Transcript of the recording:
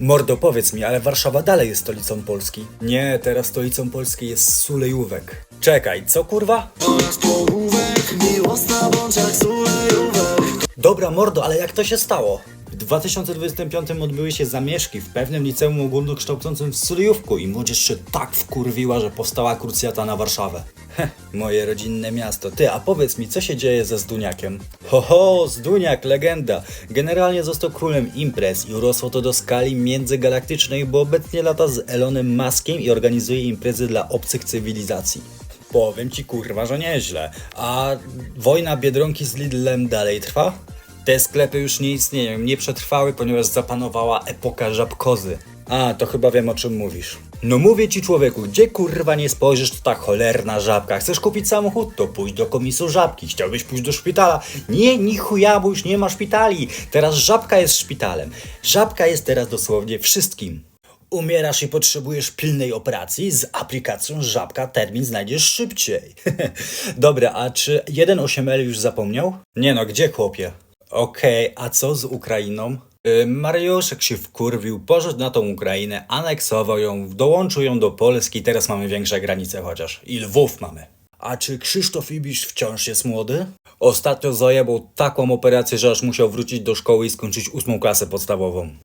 Mordo, powiedz mi, ale Warszawa dalej jest stolicą Polski. Nie, teraz stolicą Polski jest Sulejówek. Czekaj, co kurwa? Dobra, mordo, ale jak to się stało? W 2025 odbyły się zamieszki w pewnym liceum ogólnokształcącym w Sulejówku i młodzież się tak wkurwiła, że powstała krucjata na Warszawę. Moje rodzinne miasto. Ty, a powiedz mi, co się dzieje ze Zduniakiem? Ho, ho, Zduniak, legenda. Generalnie został królem imprez i urosło to do skali międzygalaktycznej, bo obecnie lata z Elonem Muskiem i organizuje imprezy dla obcych cywilizacji. Powiem ci kurwa, że nieźle. A wojna Biedronki z Lidlem dalej trwa? Te sklepy już nie istnieją, nie przetrwały, ponieważ zapanowała epoka żabkozy. A, to chyba wiem o czym mówisz. No mówię ci człowieku, gdzie kurwa nie spojrzysz, to ta cholerna żabka. Chcesz kupić samochód, to pójdź do komisu żabki. Chciałbyś pójść do szpitala. Nie, ni bo już nie ma szpitali. Teraz żabka jest szpitalem. Żabka jest teraz dosłownie wszystkim. Umierasz i potrzebujesz pilnej operacji? Z aplikacją Żabka termin znajdziesz szybciej. Dobra, a czy 1.8L już zapomniał? Nie no, gdzie chłopie? Okej, a co z Ukrainą? Yy, Mariuszek się wkurwił, poszedł na tą Ukrainę, aneksował ją, dołączył ją do Polski, teraz mamy większe granice chociaż. I Lwów mamy. A czy Krzysztof Ibisz wciąż jest młody? Ostatnio zajebał taką operację, że aż musiał wrócić do szkoły i skończyć ósmą klasę podstawową.